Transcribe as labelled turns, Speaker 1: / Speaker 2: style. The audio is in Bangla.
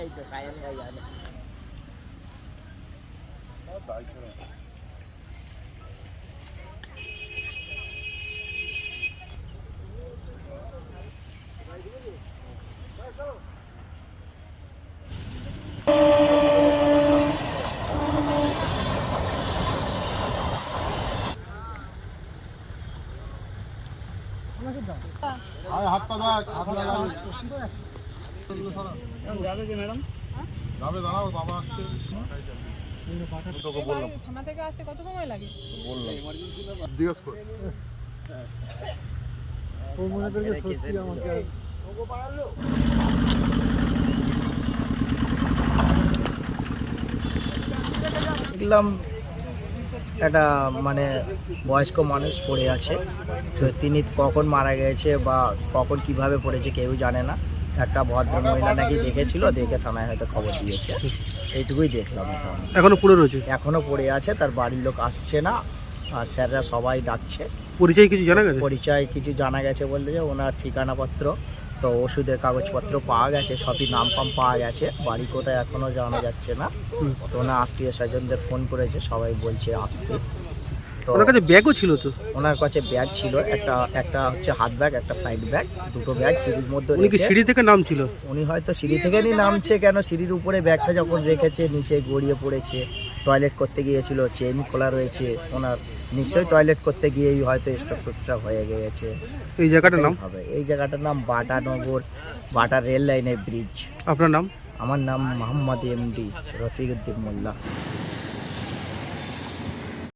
Speaker 1: এই তো সায়ন ভাই জানে হাত পা হাত পা লাগাবি যাবে দাঁড়াও বাবা আসছে।
Speaker 2: থানা থেকে আসতে কত সময় লাগে?
Speaker 1: জিজ্ঞেস কর।
Speaker 3: ও মনে করে সত্যি আমাকে
Speaker 4: দেখলাম একটা মানে বয়স্ক মানুষ পড়ে আছে। তো তিনি কখন মারা গেছে বা কখন কীভাবে পড়েছে কেউ জানে না। একটা ভদ্র মহিলা নাকি দেখেছিল দেখে থানায় হয়তো খবর দিয়েছে। এইটুকুই দেখলাম এখন।
Speaker 3: এখনও পড়ে রয়েছে?
Speaker 4: এখনও পড়ে আছে তার বাড়ির লোক আসছে না আর স্যাররা সবাই ডাকছে।
Speaker 3: পরিচয় কিছু জানা গেছে?
Speaker 4: পরিচয় কিছু জানা গেছে বলতে যে ওনার ঠিকানাপত্র তো ওষুধের কাগজপত্র পাওয়া গেছে সবই নাম ফাম পাওয়া গেছে বাড়ি কোথায় এখনও জানা যাচ্ছে না। তো ওনার আত্মীয় স্বজনদের ফোন করেছে সবাই বলছে আসতে।
Speaker 3: ওনার কাছে ব্যাগও ছিল তো?
Speaker 4: ওনার কাছে ব্যাগ ছিল একটা একটা হচ্ছে হাত ব্যাগ একটা সাইড ব্যাগ দুটো ব্যাগ সিঁড়ির মধ্যে
Speaker 3: উনি কি সিঁড়ি থেকে নাম ছিল
Speaker 4: উনি হয়তো সিঁড়ি থেকে নি নামছে কেন? সিঁড়ির উপরে ব্যাগটা যখন রেখেছে নিচে গড়িয়ে পড়েছে টয়লেট করতে গিয়েছিল চেন খোলা রয়েছে ওনার নিশ্চয়ই টয়লেট করতে গিয়েই হয়তো স্টক টুকটাক হয়ে গিয়েছে।
Speaker 3: এই জায়গাটার নাম?
Speaker 4: হবে। এই জায়গাটার নাম বাটানগর বাটা রেল লাইনের ব্রিজ
Speaker 3: আপনার নাম?
Speaker 4: আমার নাম মোহাম্মদ এমডি রফিকুদ্দিন মোল্লা।